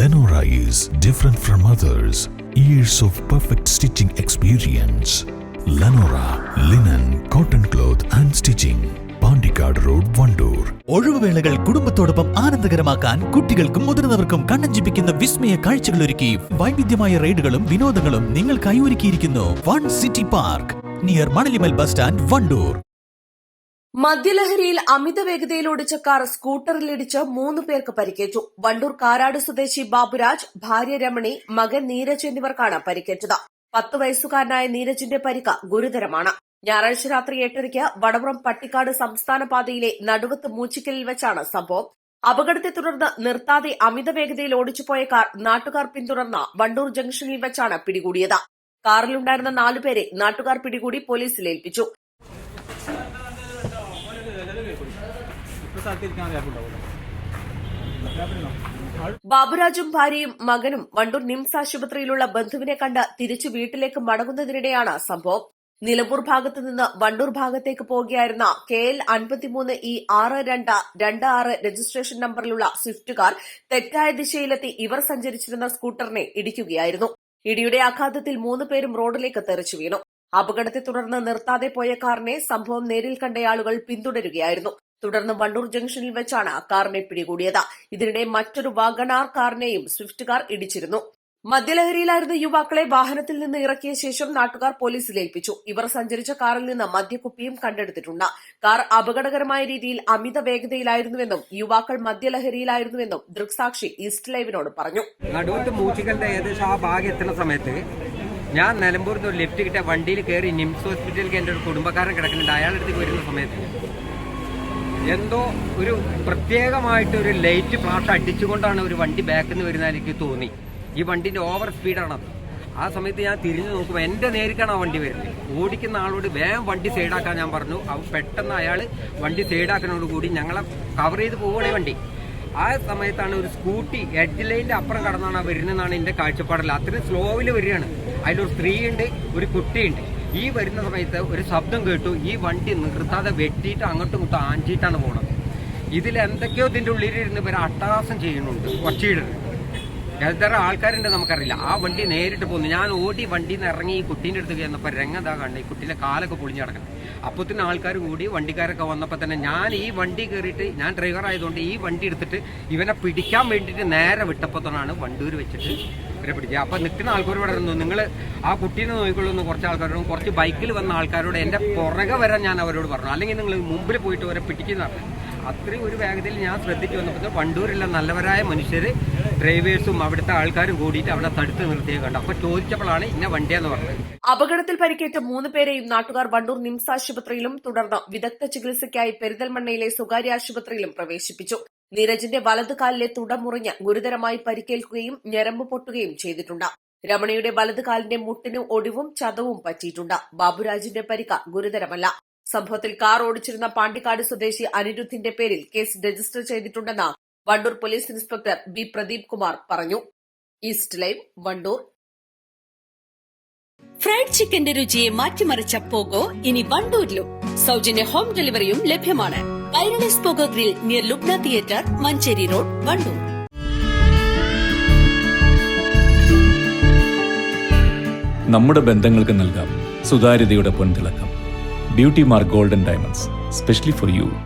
Lenora is different from others. Years of perfect stitching experience. Lenora linen, cotton cloth and stitching. Pandikkad Road, Vandoor. ഒഴിവുവേളകൾ കുടുംബത്തോടൊപ്പം ആനന്ദകരമാക്കാൻ കുട്ടികൾക്കും മുതിർന്നവർക്കും കണ്ണഞ്ചിപ്പിക്കുന്ന വിസ്മയ കാഴ്ചകൾ ഒരുക്കി വൈവിധ്യമായ റൈഡുകളും വിനോദങ്ങളും നിങ്ങൾക്കായി ഒരുക്കിയിരിക്കുന്നു one city park near Manalimal bus stand Wandoor മദ്യലഹരിയിൽ അമിത വേഗതയിൽ ഓടിച്ച കാർ സ്കൂട്ടറിലിടിച്ച് മൂന്ന് പേർക്ക് പരിക്കേറ്റു. വണ്ടൂർ കാരാട് സ്വദേശി ബാബുരാജ് ഭാര്യ രമണി മകൻ നീരജ് എന്നിവർക്കാണ് പരിക്കേറ്റത്. പത്ത് വയസ്സുകാരനായ നീരജിന്റെ പരിക്ക് ഗുരുതരമാണ്. ഞായറാഴ്ച രാത്രി എട്ടരയ്ക്ക് വടപുറം പട്ടിക്കാട് സംസ്ഥാന പാതയിലെ നടുവത്ത് മൂച്ചിക്കലിൽ വെച്ചാണ് സംഭവം. അപകടത്തെ തുടർന്ന് നിർത്താതെ അമിത വേഗതയിൽ ഓടിച്ചുപോയ കാർ നാട്ടുകാർ പിന്തുടർന്ന വണ്ടൂർ ജംഗ്ഷനിൽ വെച്ചാണ് പിടികൂടിയത്. കാറിലുണ്ടായിരുന്ന നാലുപേരെ നാട്ടുകാർ പിടികൂടി പോലീസിൽ ഏൽപ്പിച്ചു. ബാബുരാജും ഭാര്യയും മകനും വണ്ടൂർ നിംസ് ആശുപത്രിയിലുള്ള ബന്ധുവിനെ കണ്ട് തിരിച്ചു വീട്ടിലേക്ക് മടങ്ങുന്നതിനിടെയാണ് സംഭവം. നിലമ്പൂർ ഭാഗത്ത് നിന്ന് വണ്ടൂർ ഭാഗത്തേക്ക് പോകുകയായിരുന്ന കെ എൽ അൻപത്തിമൂന്ന് ഇ ആറ് രണ്ട് രണ്ട് ആറ് രജിസ്ട്രേഷൻ നമ്പറിലുള്ള സ്വിഫ്റ്റ് കാർ തെറ്റായ ദിശയിലെത്തി ഇവർ സഞ്ചരിച്ചിരുന്ന സ്കൂട്ടറിനെ ഇടിക്കുകയായിരുന്നു. ഇടിയുടെ ആഘാതത്തിൽ മൂന്ന് പേരും റോഡിലേക്ക് തെറിച്ചു വീണു. അപകടത്തെ തുടർന്ന് നിർത്താതെ പോയ കാറിനെ സംഭവം നേരിൽ കണ്ടയാളുകൾ പിന്തുടരുകയായിരുന്നു. തുടർന്ന് വണ്ടൂർ ജംഗ്ഷനിൽ വെച്ചാണ് കാറിനെ പിടികൂടിയത്. ഇതിനിടെ മറ്റൊരു വാഗണാർ കാറിനെയും സ്വിഫ്റ്റ് കാർ ഇടിച്ചിരുന്നു. മദ്യലഹരിയിലായിരുന്ന യുവാക്കളെ വാഹനത്തിൽ നിന്ന് ഇറക്കിയ ശേഷം നാട്ടുകാർ പോലീസിൽ ഏൽപ്പിച്ചു. ഇവർ സഞ്ചരിച്ച കാറിൽ നിന്ന് മദ്യക്കുപ്പിയും കണ്ടെടുത്തിട്ടുണ്ട്. കാർ അപകടകരമായ രീതിയിൽ അമിത വേഗതയിലായിരുന്നുവെന്നും യുവാക്കൾ മദ്യലഹരിയിലായിരുന്നുവെന്നും ദൃക്സാക്ഷി ഈസ്റ്റ് ലൈവിനോട് പറഞ്ഞു. ഭാഗം സമയത്ത് ഞാൻ നിലമ്പൂരിൽ നിന്ന് ലിഫ്റ്റ് കിട്ടിയ വണ്ടിയിൽ കയറി നിംസ് ഹോസ്പിറ്റലിലേക്ക് എന്റെ ഒരു കുടുംബക്കാരൻ കിടക്കുന്നുണ്ട്. അയാളുടെ അടുത്തേക്ക് വരുന്ന സമയത്ത് എന്തോ ഒരു പ്രത്യേകമായിട്ട് ഒരു ലൈറ്റ് ഫ്ലാഷ് അടിച്ചുകൊണ്ടാണ് ഒരു വണ്ടി ബാക്കിൽ നിന്ന് വരുന്ന എനിക്ക് തോന്നി. ഈ വണ്ടിന്റെ ഓവർ സ്പീഡാണത് ആ സമയത്ത് ഞാൻ തിരിഞ്ഞു നോക്കുമ്പോൾ എന്റെ നേരിക്കാണ് ആ വണ്ടി വരുന്നത്. ഓടിക്കുന്ന ആളോട് വേഗം വണ്ടി സൈഡാക്കാൻ ഞാൻ പറഞ്ഞു. അവ പെട്ടെന്ന് അയാൾ വണ്ടി സൈഡാക്കുന്നതോടുകൂടി ഞങ്ങളെ കവർ ചെയ്ത് പോവുകയാണ് വണ്ടി. ആ സമയത്താണ് ഒരു സ്കൂട്ടി എഡ്ജ് ലൈനിന്റെ അപ്പുറം കടന്നാണ് വരുന്നതെന്നാണ് എന്റെ കാഴ്ചപ്പാടിൽ. അത്രയും സ്ലോവിൽ വരികയാണ്. അതിലൊരു സ്ത്രീയുണ്ട് ഒരു കുട്ടിയുണ്ട്. ഈ വരുന്ന സമയത്ത് ഒരു ശബ്ദം കേട്ടു. ഈ വണ്ടി നിർത്താതെ വെട്ടിയിട്ട് അങ്ങോട്ടും ഇങ്ങോട്ടും ആഞ്ചിയിട്ടാണ് പോണത്. ഇതിൽ എന്തൊക്കെയോ ഇതിന്റെ ഉള്ളിലിരുന്ന് ഇവർ അട്ടഹാസം ചെയ്യുന്നുണ്ട്. ഒച്ചയിടുന്നുണ്ട് എത്ര ആൾക്കാരുണ്ട് നമുക്കറിയില്ല. ആ വണ്ടി നേരിട്ട് പോകുന്നു ഞാൻ ഓടി വണ്ടിയിൽ നിന്ന് ഇറങ്ങി ഈ കുട്ടീന്റെ അടുത്ത് ചെന്നപ്പോൾ രംഗതാ കണ്ട്. ഈ കുട്ടീന്റെ കാലൊക്കെ പൊളിഞ്ഞ് കിടക്കണം അപ്പത്തിന് ആൾക്കാർ കൂടി വണ്ടിക്കാരൊക്കെ വന്നപ്പോൾ തന്നെ ഞാൻ ഈ വണ്ടി കയറിയിട്ട് ഞാൻ ഡ്രൈവർ ആയതുകൊണ്ട് ഈ വണ്ടി എടുത്തിട്ട് ഇവനെ പിടിക്കാൻ വേണ്ടിയിട്ട് നേരെ വിട്ടപ്പോഴത്തേനാണ് വണ്ടൂർ വെച്ചിട്ട് ഇവരെ പിടിക്കുക അപ്പം നിൽക്കുന്ന ആൾക്കാർ നിന്നു നിങ്ങൾ ആ കുട്ടീനെ നോക്കിക്കൊള്ളുന്ന കുറച്ച് ആൾക്കാരോടും. കുറച്ച് ബൈക്കിൽ വന്ന ആൾക്കാരോട് എന്റെ പുറകെ വരാൻ ഞാൻ അവരോട് പറഞ്ഞു. അല്ലെങ്കിൽ നിങ്ങൾ മുമ്പിൽ പോയിട്ട് അവരെ പിടിക്കുന്ന പറഞ്ഞു. അത്രയും ഒരു വേഗതയിൽ ഞാൻ ശ്രദ്ധിച്ചു വന്നപ്പോൾ വണ്ടൂരിലെ നല്ലവരായ മനുഷ്യർ ഡ്രൈവേഴ്സും അവിടുത്തെ ആൾക്കാരും കൂടിയിട്ട് അവിടെ തടുത്ത് നിർത്തിയേ കണ്ടു. അപ്പൊ ചോദിച്ചപ്പോഴാണ് ഇന്ന വണ്ടിയെന്ന് പറഞ്ഞത്. അപകടത്തിൽ പരിക്കേറ്റ മൂന്ന് പേരെയും നാട്ടുകാർ വണ്ടൂർ നിംസ് ആശുപത്രിയിലും തുടർന്ന് വിദഗ്ധ ചികിത്സയ്ക്കായി പെരിന്തൽമണ്ണയിലെ സ്വകാര്യ ആശുപത്രിയിലും പ്രവേശിപ്പിച്ചു. നീരജിന്റെ വലതു കാലിലെ തുട മുറിഞ്ഞ് ഗുരുതരമായി പരിക്കേൽക്കുകയും ഞരമ്പ് പൊട്ടുകയും ചെയ്തിട്ടുണ്ട്. രമണയുടെ വലതു കാലിന്റെ മുട്ടിന് ഒടിവും ചതവും പറ്റിയിട്ടുണ്ട്. ബാബുരാജിന്റെ പരിക്ക് ഗുരുതരമല്ല. സംഭവത്തിൽ കാർ ഓടിച്ചിരുന്ന പാണ്ടിക്കാട് സ്വദേശി അനിരുദ്ധിന്റെ പേരിൽ കേസ് രജിസ്റ്റർ ചെയ്തിട്ടുണ്ടെന്ന് Wandoor police inspector B Pradeep Kumar പറഞ്ഞു. East live Wandoor. ഫ്രൈഡ് ചിക്കന്റെ രുചിയെ മാറ്റിമറിച്ച പോഗോ ഇനി വണ്ടൂരിലും. സൗജന്യ ഹോം ഡെലിവറിയും ലഭ്യമാണ്. വൈറലിസ് Pogo grill near Lubna theatre Manjeri road Wandoor. നമ്മുടെ ബന്ധങ്ങൾക്ക് നൽകാം. സുതാര്യതയുടെ പൊൻതിളക്കം. Beauty Mark Golden Diamonds, specially for you.